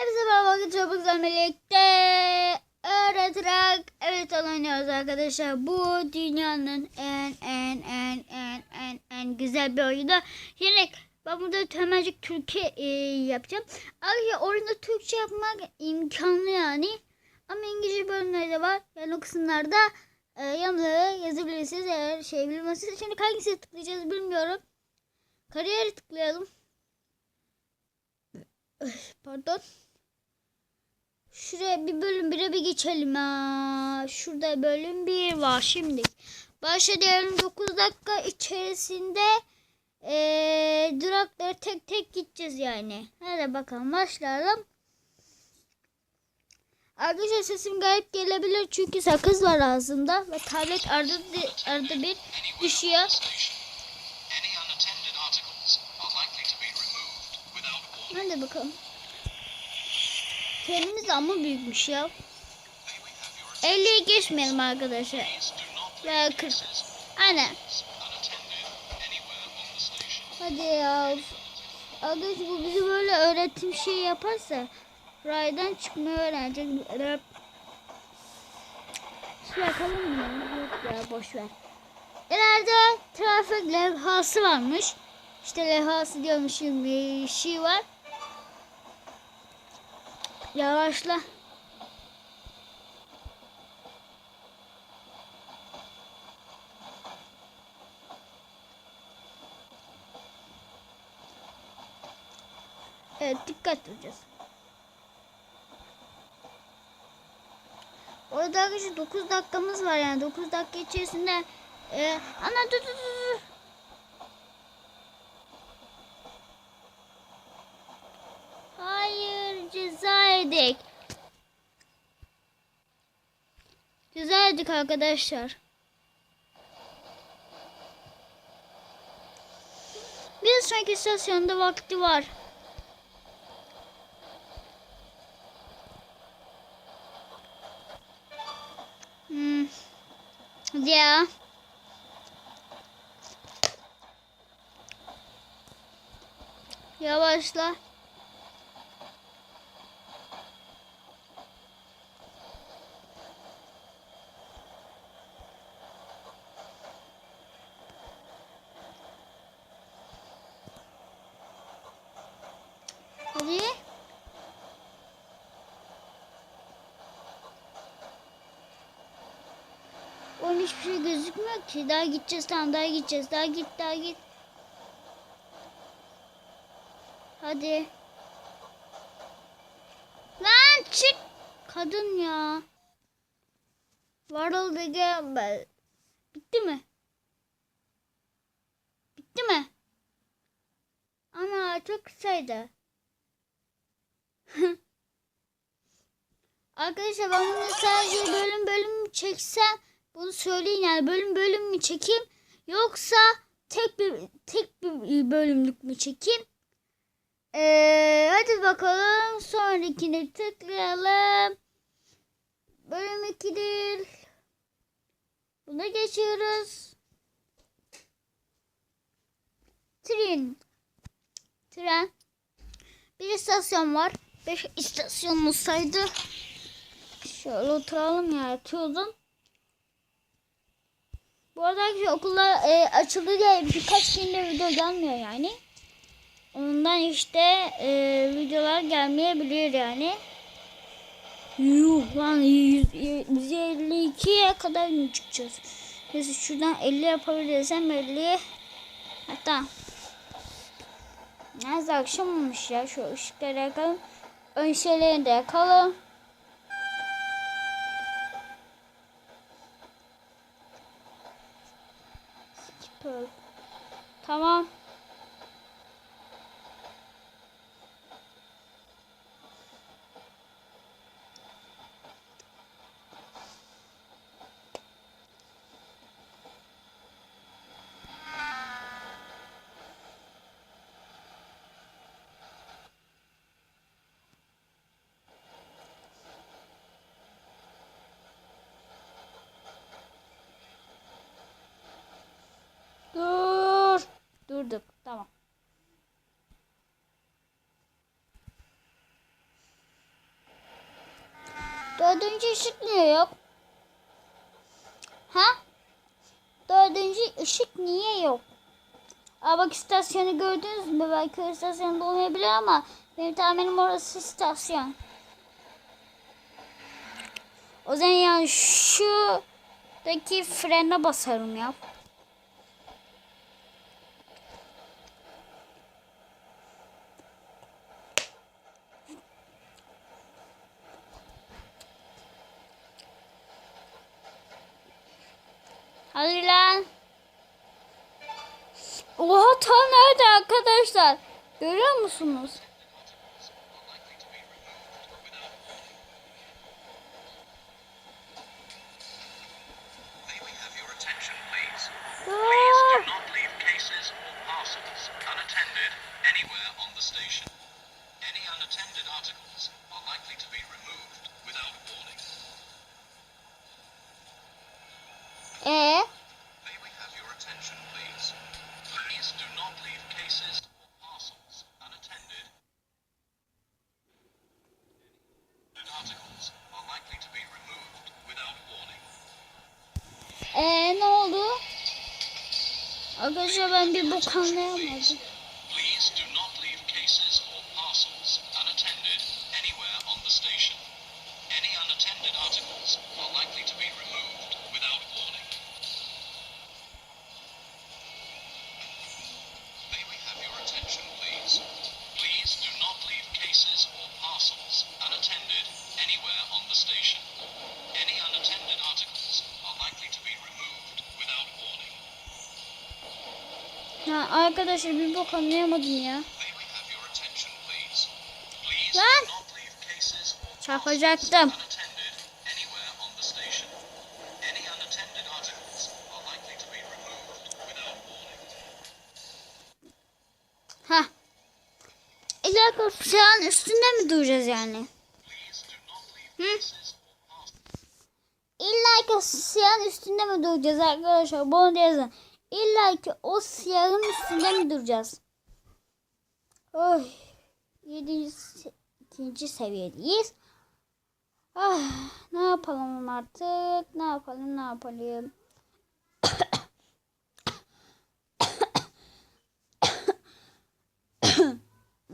Hepsi merhaba çabukla birlikte öğreterek evet oynuyoruz arkadaşlar. Bu dünyanın en en en en en en güzel bir oyunu. Şimdi ben burada hemencik Türkiye e, yapacağım. Ayrıca oyunda Türkçe yapmak imkanlı yani. Ama İngilizce bölümleri de var. Yani o kısımlarda e, yanları yazabilirsiniz eğer şey bilmezseniz. Şimdi hangisine tıklayacağız bilmiyorum. Kariyeri tıklayalım. Pardon. Şuraya bir bölüm bire bir geçelim ha. Şurada bölüm bir var şimdi. Başlayalım 9 dakika içerisinde ee, durakları tek tek gideceğiz yani. Hadi bakalım başlayalım. Arkadaşlar sesim garip gelebilir çünkü sakız var ağzımda ve tablet arada, arada bir düşüyor. Any unattended Kendimiz ama büyükmüş ya. May we have your 50'yi geçmeyelim arkadaşlar. Veya 40. Aynen. Hadi ya. Arkadaş bu bizi böyle öğretim şey yaparsa raydan çıkmayı öğrenecek. Şey yapalım mı? Yok ya boş ver. İleride trafik levhası varmış. İşte levhası diyormuşum bir şey var. Yavaşla. Evet dikkat edeceğiz. Orada arkadaşlar 9 dakikamız var yani 9 dakika içerisinde e, ana dur dur dur, dur. Hayır ceza yedik. Yedik arkadaşlar. Bir sonraki istasyonda vakti var. Hmm. Ya. Yavaşla. Hadi. Hiçbir şey gözükmüyor ki. Daha gideceğiz tamam daha gideceğiz. Daha git daha git. Hadi. Lan çık. Kadın ya. Varıldı gel. Bitti mi? Bitti mi? Ana çok kısaydı. Arkadaşlar ben bunu sadece bölüm bölüm çeksem bunu söyleyin yani bölüm bölüm mü çekeyim yoksa tek bir tek bir bölümlük mü çekeyim? Ee, hadi bakalım sonrakine tıklayalım. Bölüm 2'dir. Buna geçiyoruz. Tren. Tren. Bir istasyon var. Beş istasyonumuz saydı. Şöyle oturalım ya yatıyordum. Bu arada arkadaşlar okullar e, açıldı diye birkaç gündür video gelmiyor yani. Ondan işte e, videolar gelmeyebilir yani. Yuh lan 152'ye kadar mı çıkacağız? Neyse şuradan 50 yapabilirsem 50'ye hatta Neyse akşam olmuş ya şu ışıkları yakalım. Ön şeyleri de yakalım. Tamam. Dördüncü ışık niye yok? Ha? Dördüncü ışık niye yok? Aa bak istasyonu gördünüz mü? Belki o istasyonda olmayabilir ama benim tahminim orası istasyon. O zaman yani şuradaki frene basarım ya. Hadi lan. Oha tam nerede arkadaşlar? Görüyor musunuz? Besok, 想那样做 Ya arkadaşlar bir bok anlayamadım ya. Lan! Çarpacaktım. Ha. E, İlla korkacağın üstünde mi duracağız yani? Hı? İlla korkacağın üstünde mi duracağız arkadaşlar? Bunu yazın. İlla ki o siyahın üstünde mi duracağız? Oy. Yedinci, se- ikinci seviyedeyiz. Ah, ne yapalım artık? Ne yapalım? Ne yapalım?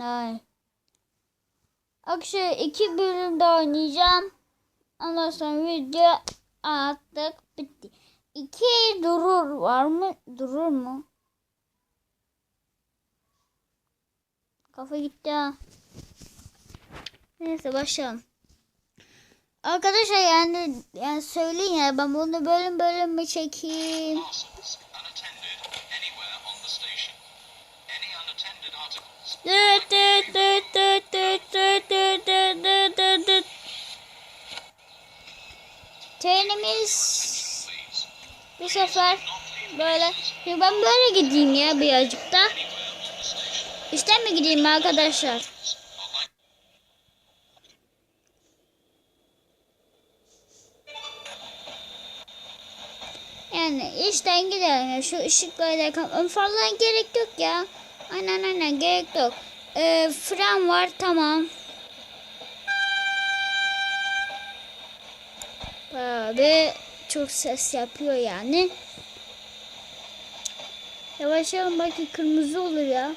Ay. Akşam iki bölümde oynayacağım. Ondan sonra video artık bitti. İki durur var mı? Durur mu? Kafa gitti ha. Neyse başlayalım. Arkadaşlar yani yani söyleyin ya ben bunu bölüm bölüm mü çekeyim? Dıt dıt bu sefer böyle. Ben böyle gideyim ya birazcık da. İşten mi gideyim arkadaşlar? Yani işten gidelim ya. Şu ışıkları yakalım. Ön farlara gerek yok ya. Aynen aynen gerek yok. Ee, fren var tamam. Bir çok ses yapıyor yani. Yavaşlayalım belki kırmızı olur ya.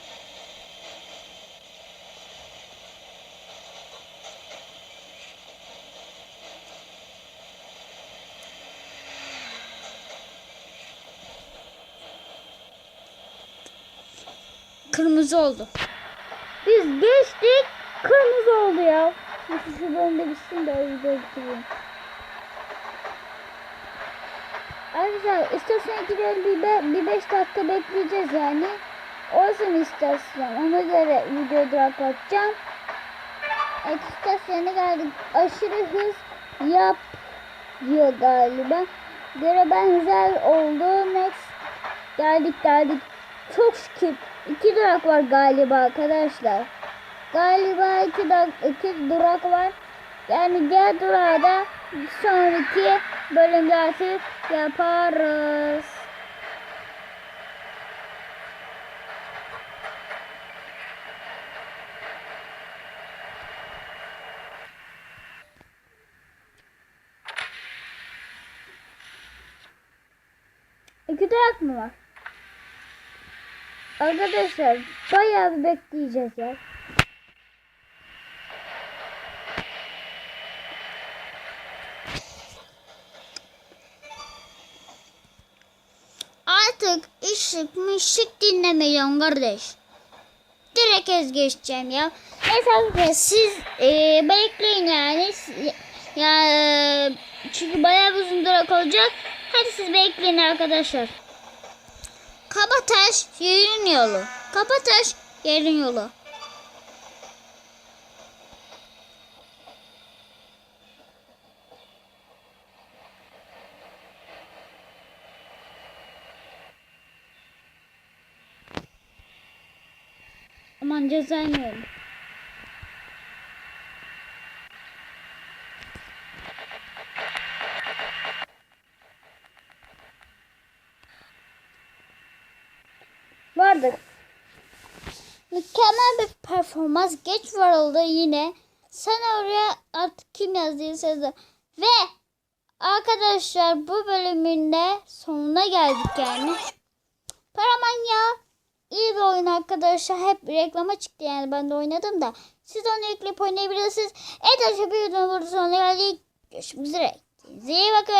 Kırmızı oldu. Biz geçtik. Kırmızı oldu ya. Şu bölümde bitsin de videoyu bitireyim. Arkadaşlar istasyona gidelim bir, be, bir beş dakika bekleyeceğiz yani. Olsun istasyon. Ona göre video duraklatacağım. Evet istasyona geldik. Aşırı hız yap diyor galiba. Göre benzer oldu. Next. Geldik geldik. Çok şükür. iki durak var galiba arkadaşlar. Galiba iki, durak, iki durak var. Yani diğer durağı da sonraki bölümde artık Yaparız. İki dayak mı var? Arkadaşlar bayağı bekleyeceğiz ya. Işık mışık dinlemiyorum kardeş. Direkt ez geçeceğim ya. Neyse arkadaşlar siz e, bekleyin yani. Ya, e, çünkü bayağı uzun durak olacak. Hadi siz bekleyin arkadaşlar. Kabataş yerin yolu. Kabataş yerin yolu. Aman ceza. Vardık. Mükemmel bir performans geç varıldı yine. Sen oraya artık kim yazdıysa yazdı. Ve arkadaşlar bu bölümün de sonuna geldik yani. Paraman ya. İyi bir oyun arkadaşlar. Hep reklama çıktı yani ben de oynadım da. Siz onu yükleyip oynayabilirsiniz. Evet arkadaşlar bir videonun burada sonuna geldik. Görüşmek üzere. Kendinize bakın.